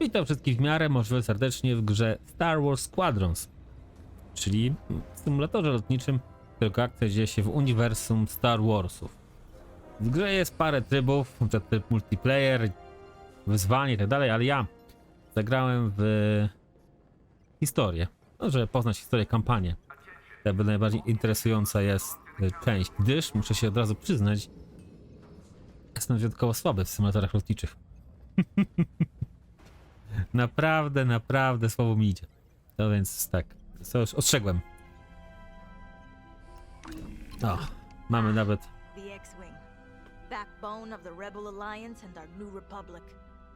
Witam wszystkich w miarę możliwie serdecznie w grze Star Wars Squadrons, czyli symulatorze lotniczym, tylko akcja dzieje się w uniwersum Star Warsów. W grze jest parę trybów, np. tryb multiplayer, wyzwanie itd., ale ja zagrałem w historię, no, żeby poznać historię, kampanię. Jakby najbardziej interesująca jest y, część, gdyż muszę się od razu przyznać, jestem wyjątkowo słaby w symulatorach lotniczych. Naprawdę, naprawdę słabo mi idzie. No więc tak, to już ostrzegłem. O, mamy nawet The X-Wing. Backbone of the Rebel Alliance and our new republic.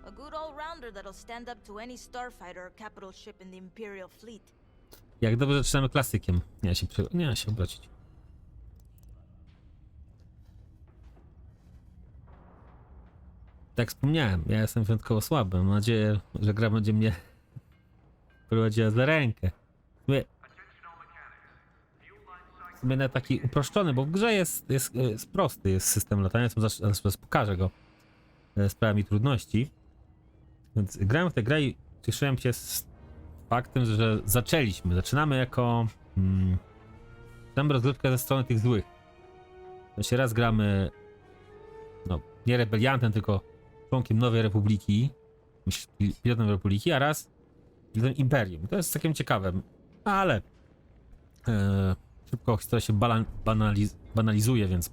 A good all-rounder that'll stand up to any starfighter or capital ship in the Imperial Fleet. Jak dobrze zaczynamy klasykiem. Nie da się, nie da się obrócić. Tak wspomniałem, ja jestem wyjątkowo słaby. Mam nadzieję, że gra będzie mnie prowadziła za rękę. W sumie, na taki uproszczony, bo w grze jest, jest, jest prosty, jest system latania, zaraz, zaraz pokażę go. E, Sprawia mi trudności. Więc grałem w tę grę i cieszyłem się z faktem, że zaczęliśmy. Zaczynamy jako. Hmm, zaczynamy rozgrywkę ze strony tych złych. Się raz gramy. No, nie rebeliantem, tylko członkiem Nowej Republiki. Pilotem Republiki, a raz pilotem Imperium. To jest całkiem ciekawe. Ale. E, szybko historia się balan, banaliz, banalizuje, więc.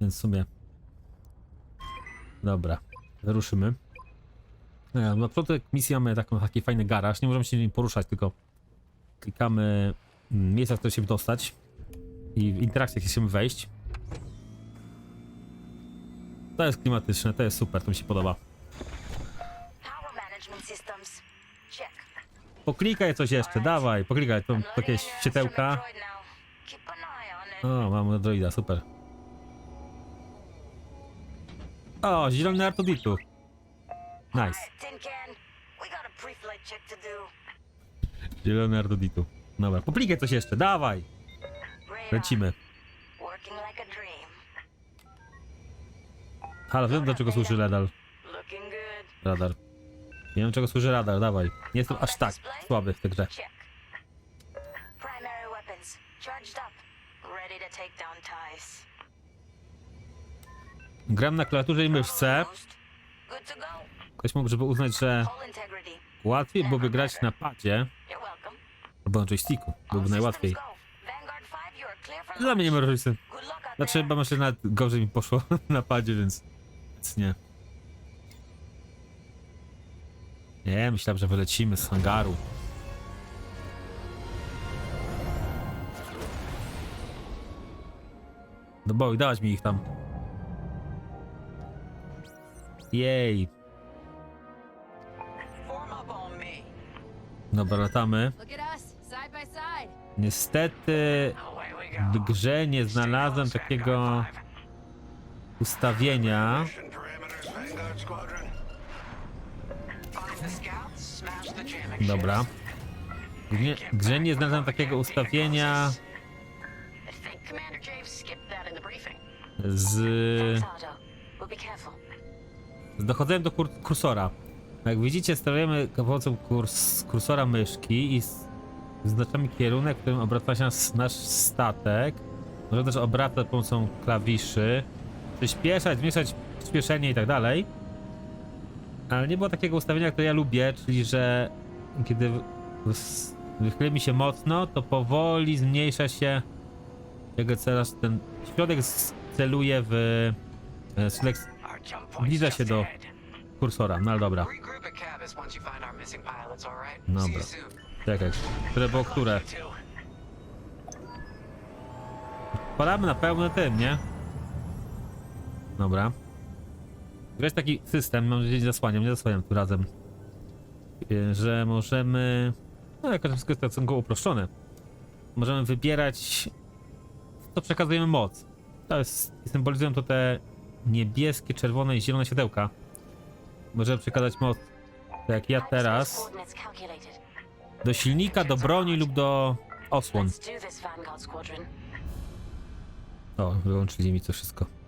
Więc w sumie. Dobra, wyruszymy. Nie, na początek misji mamy taką, taki fajny garaż. Nie możemy się nim poruszać, tylko klikamy mm, miejsca, w które się dostać i w interakcjach chcemy wejść. To jest klimatyczne, to jest super, to mi się podoba. Poklikaj coś jeszcze, dawaj, poklikaj, to, jakieś it. O, mamy droida, super. O, zielony Artuditu. Nice, zielony Artuditu. Dobra, poklikaj coś jeszcze, dawaj, lecimy. Halo, wiem do czego służy radar. Radar. Nie wiem czego służy radar, dawaj. Nie jestem aż tak słaby w tej grze. Gram na klawiaturze i myszce. Ktoś mógł, żeby uznać, że łatwiej byłoby grać na padzie albo na joysticku. Byłoby najłatwiej. systems go. Vanguard 5, you are clear for Dla mnie nie ma różnicy. Znaczy, chyba myślę, że nawet gorzej mi poszło na padzie, więc... więc nie. Nie, myślałem, że wylecimy z hangaru. No boj, dawać mi ich tam. Jej. Dobra, latamy. Niestety w grze nie znalazłem takiego ustawienia. Dobra. W grze nie znalazłem takiego ustawienia z, z dochodzeniem do kur, kursora. Jak widzicie, za pomocą kurs, kursora myszki i wyznaczamy kierunek, w którym obraca się nas, nasz statek. Możemy też obracać pomocą klawiszy, przyspieszać, zmniejszać przyspieszenie i tak dalej. Ale nie było takiego ustawienia, które ja lubię, czyli że kiedy w- w- wychylimy się mocno, to powoli zmniejsza się jego celaż, ten środek celuje w e, point's Zbliża się do- kursora, no ale dobra. Dobra. Czekaj, które było które? Palamy na pełny tym, nie? Dobra. To jest taki system, mam nie zasłaniam, nie zasłaniam tym razem. Że możemy... No, jako że wszystko jest stosunkowo uproszczone. Możemy wybierać, co przekazujemy moc. To jest, symbolizują to te niebieskie, czerwone i zielone siodełka. Możemy przekazać moc, tak jak ja teraz, do silnika, do broni lub do osłon. O, wyłączyli mi to wszystko.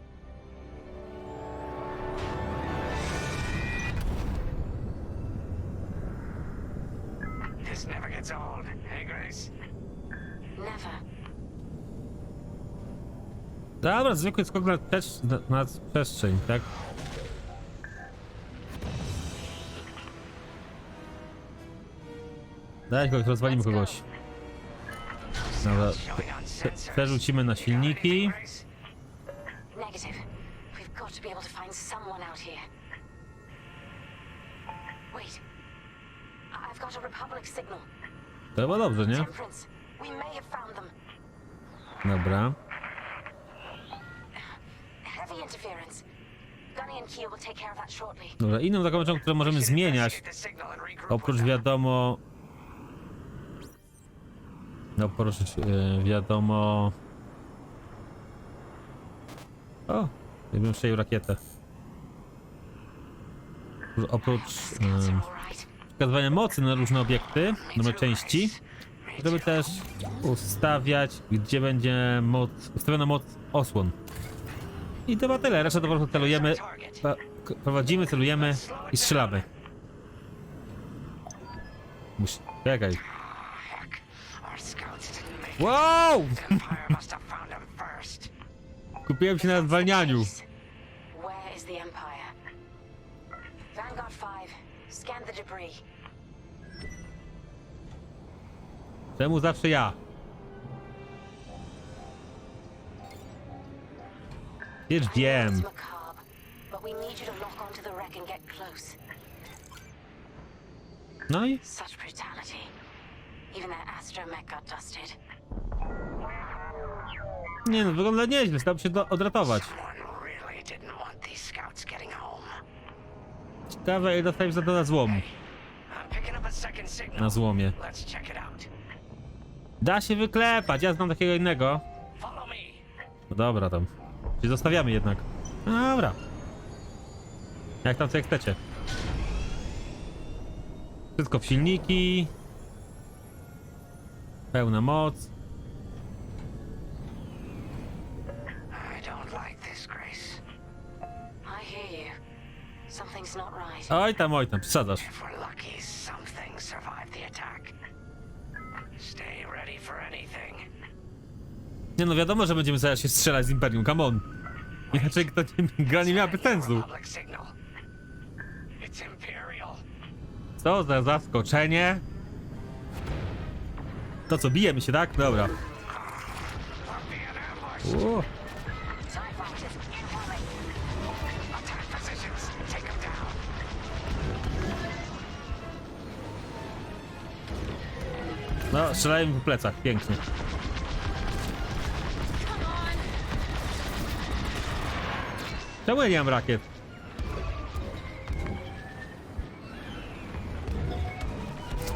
Dobra, zwykły skok na, też, na, na przestrzeń, tak? Daj kogoś, rozwalimy kogoś. Dobra, przerzucimy na silniki. Negative. We've got to be able to find someone out here. Wait. I- I've got a Republic signal. To chyba dobrze, nie? Temperance. We may have found them. Dobra. Dobra, inną taką rzeczą, którą możemy zmieniać, oprócz wiadomo... No, oprócz e, wiadomo... O, jakbym strzelił rakietę. Oprócz right. przekazywania mocy na różne obiekty, nowe części, żeby też ustawiać, gdzie będzie moc, ustawiona moc osłon. I to chyba tyle, resztę to po prostu celujemy, prowadzimy, celujemy i strzelamy. Musi... Czekaj. Wow! Kupiłem się na zwalnianiu. Where is the get close. No i Such brutality. Even that astromech got dusted. nie no, wygląda nieźle, stał się do, odratować. Ciekawe, ile dostajesz za to na złom. Na złomie. Da się wyklepać, ja znam takiego innego. Follow me. No dobra tam. Zostawiamy jednak. No dobra. Jak tam co jak chcecie. Wszystko w silniki. Pełna moc. Oj tam, oj tam, przesadzasz. Nie no wiadomo, że będziemy zaraz się strzelać z Imperium, come on. Inaczej to nie, gra nie miałaby sensu. Co za zaskoczenie. To co, bijemy się, tak? Dobra. No, strzelają po plecach, pięknie. Czemu ja nie mam rakiet?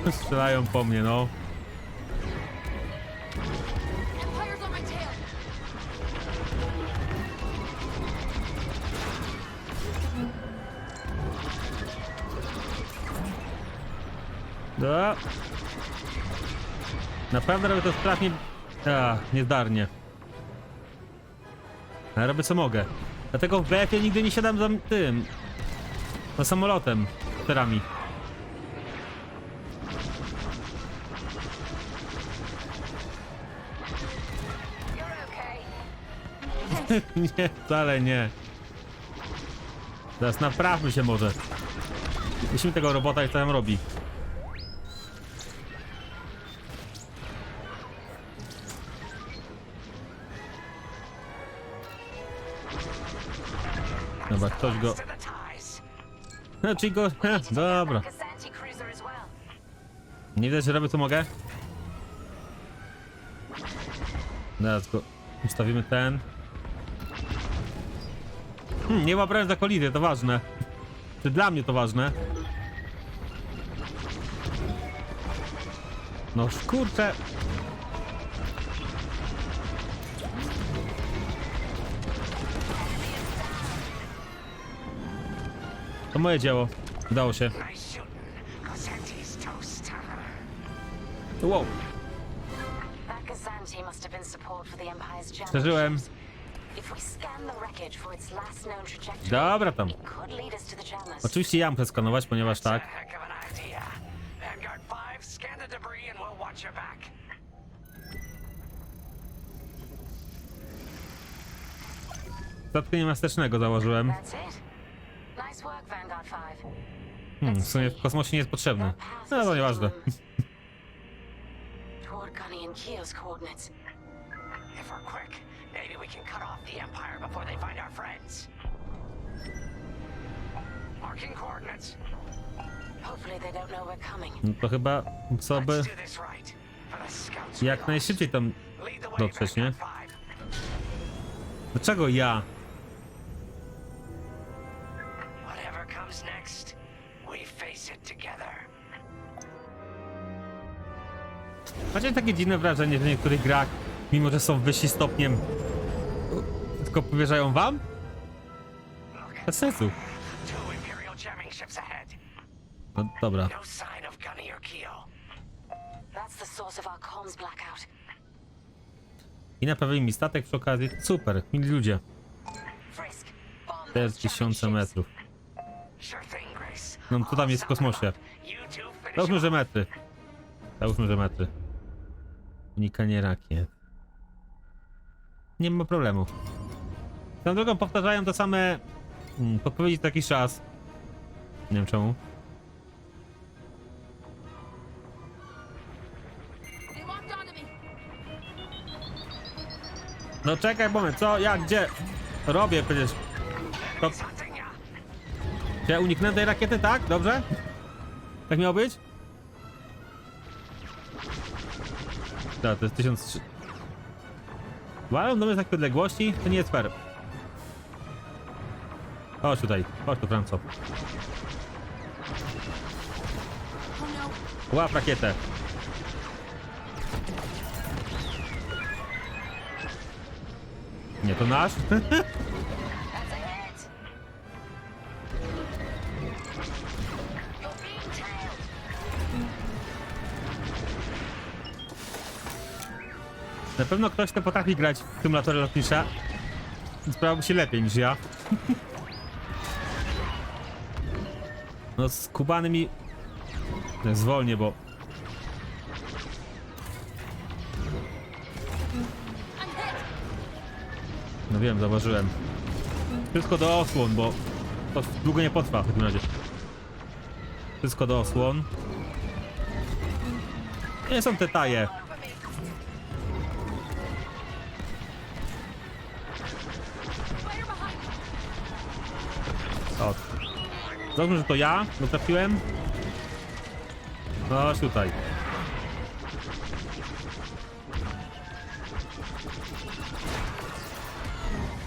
Strzelają po mnie, no. Da. Naprawdę robię to sprawnie. A, niezdarnie. Ale robię co mogę. Dlatego w BF-ie nigdy nie siadam za tym. Za samolotem. Okay. nie, wcale nie. Teraz naprawmy się może. Musimy tego robota i co tam robi. Dobra, ktoś go... Znaczy go... He, dobra. Nie widać, że robię co mogę? Teraz go ustawimy ten. Hmm, nie ma brać za kolizję, to ważne. Czy dla mnie to ważne? No kurczę. To moje dzieło. Udało się. Wow. Przeżyłem. Dobra tam. Oczywiście ja muszę skanować, ponieważ tak. Statku niemastecznego założyłem. Hmm, w sumie w kosmosie nie jest potrzebny. No to nieważne. Toward Gunny and Keel's coordinates. If we're quick, maybe we can cut off the Empire before they find our friends. Marking coordinates. Hopefully they don't know we're coming. No to chyba co by Let's do this right. For the scouts jak najszybciej tam... lost. Lead the way, dotrzeć, nie? Vanguard 5. Dlaczego ja? Macie takie dziwne wrażenie, że w niektórych grach, mimo że są wyżsi stopniem, tylko powierzają wam? Bez sensu. No dobra. I naprawili mi statek przy okazji. Super, mili ludzie. Frisk, bomb Te those jamming tysiące metrów. No to tam jest w kosmosie. Załóżmy, że metry. Załóżmy, że metry. Unikanie rakiet. Nie ma problemu. Tą drogą powtarzają te same mm, podpowiedzi jakiś czas. Nie wiem czemu. No czekaj moment, co? Jak? Gdzie? Robię przecież. To, czy ja uniknę tej rakiety, tak? Dobrze? Tak miało być? Tak, to jest 1003. Walą do mnie z takiej odległości? To nie jest fair. Chodź tutaj, chodź tu, Franco. Łap rakietę. Nie, to nasz? Na pewno ktoś, kto potrafi grać w symulatory lotnicza, sprawałby się lepiej niż ja. No z kubanymi zwolnię, bo... No wiem, zauważyłem. Wszystko do osłon, bo to długo nie potrwa w takim razie. Wszystko do osłon. Nie są te taje. Dobrze, że to ja, bo trafiłem. No, tutaj.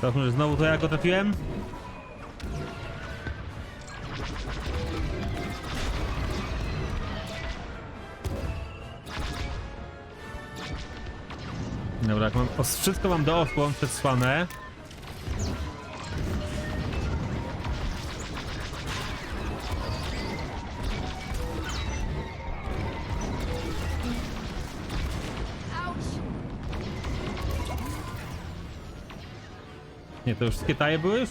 Dobrze, że znowu to ja go trafiłem. Dobra, jak mam, wszystko mam do osłon przesłane. To już wszystkie taje były?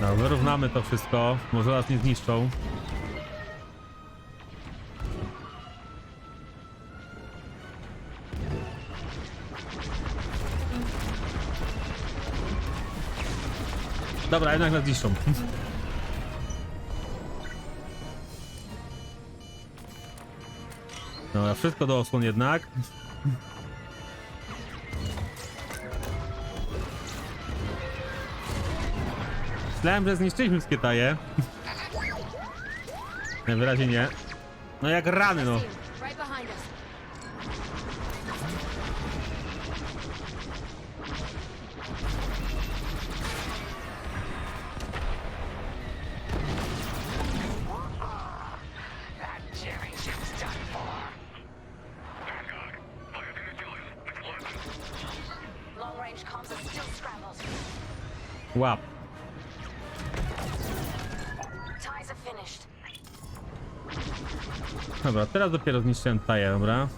No, wyrównamy to wszystko. Może nas nie zniszczą. Dobra, jednak nas zniszczą. Dobra, wszystko do osłon jednak. Myślałem, że zniszczyliśmy wszystkie taje. Najwyraźniej nie. No jak rany, no. Łap. Dobra, teraz dopiero zniszczyłem taję, dobra.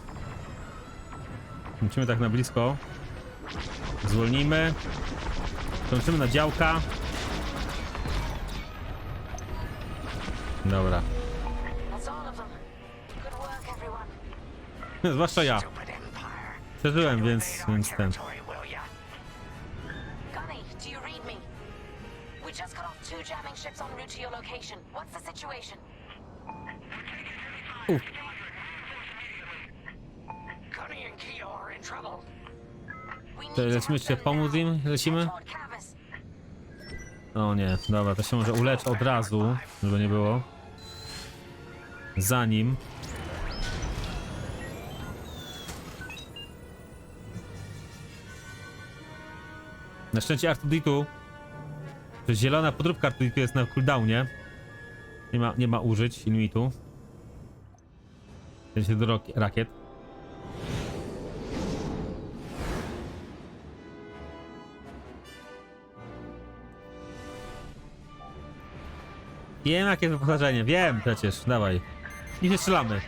Musimy tak na blisko. Zwolnijmy. Kończymy na działka. Dobra. Zwłaszcza ja. Przeżyłem, więc, więc ten. Ships en route to your location. What's the situation? Gunny and Keo are in trouble. We need To to lecimy help them pomóc now. im? Lecimy? Cavus. O nie, dobra, to się może uleczę od razu, żeby nie było. Zanim. Na szczęście Artuditu, to zielona podróbka Artuditu jest na cooldownie. Nie ma, nie ma użyć limitu. W sensie do rakiet. Wiem jakie wyposażenie, wiem przecież, dawaj. I się strzelamy.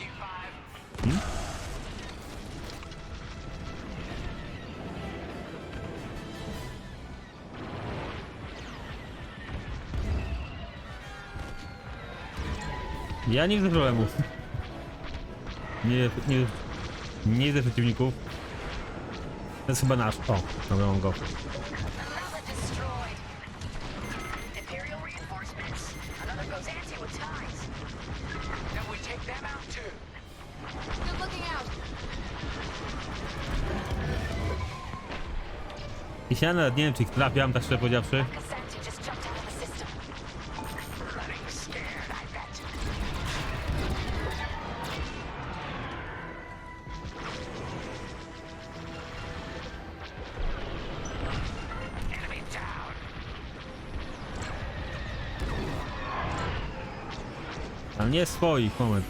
You, Five. Ja nie widzę problemów. Nie, nie, nie widzę przeciwników. To jest chyba nasz. O, dobra, mam go. Się nawet nie wiem, czy ich trafiam, tak szczerze powiedziawszy. Ale nie swoich, moment.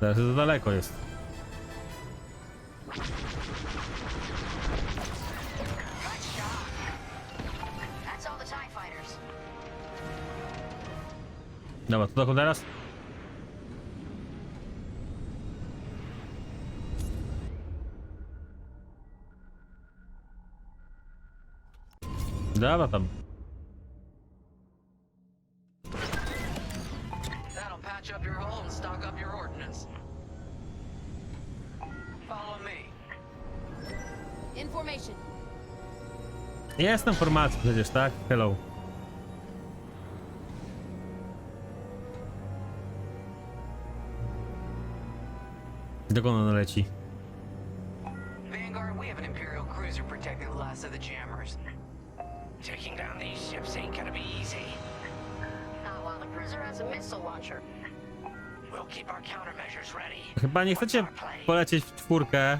Teraz za daleko jest. Dokąd teraz? Dobra tam. That'll patch up your and stock up your ordnance. Follow me. Information. Jestem w formacji przecież, tak? Hello. Dokąd ona leci? Vanguard, we have an Imperial cruiser protecting the last of the jammers. Taking down these ships ain't gonna be easy. Not while the cruiser has a missile launcher. We'll keep our countermeasures ready. Chyba nie chcecie polecieć w czwórkę.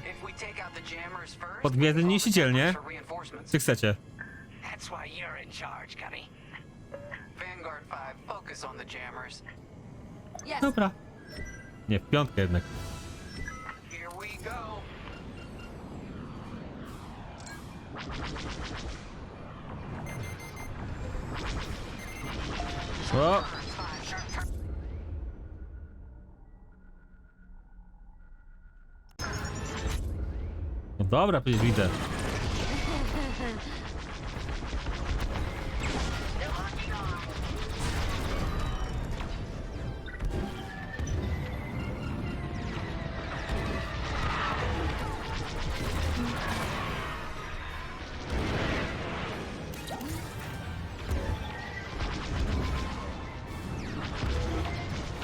Pod gwiezdny niesiciel, nie? Czy chcecie? That's why you're in charge, Gunny. Vanguard 5, focus on the jammers. Yes. Dobra. Nie, w piątkę jednak. O! No dobra, przecież widzę.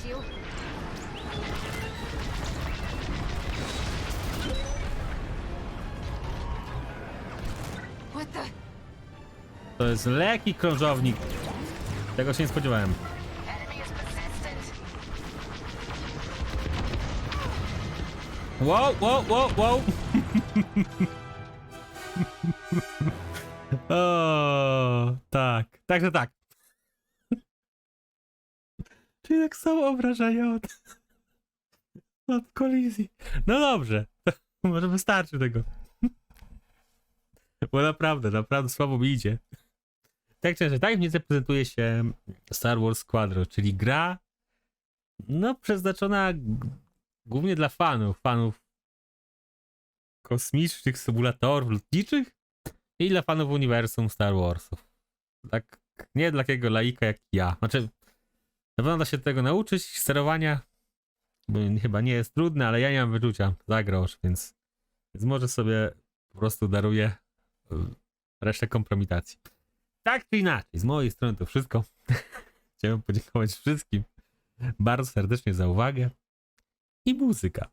stracił. What the? To jest lekki krążownik. Tego się nie spodziewałem. Enemy is persistent. Wow, wow, wow, wow. o, tak. Także tak. Czyli tak samo obrażenia od, od kolizji. No dobrze. Może wystarczy tego. Bo naprawdę, naprawdę słabo mi idzie. Tak inaczej, tak mnie zaprezentuje się Star Wars Squadron, czyli gra no przeznaczona głównie dla fanów, fanów kosmicznych symulatorów lotniczych i dla fanów uniwersum Star Warsów. Tak, nie dla takiego laika jak ja. Znaczy, na pewno da się tego nauczyć, sterowania, bo chyba nie jest trudne, ale ja nie mam wyczucia za grosz, więc, więc może sobie po prostu daruję y, resztę kompromitacji. Tak czy inaczej, z mojej strony to wszystko. Chciałem podziękować wszystkim bardzo serdecznie za uwagę i muzyka.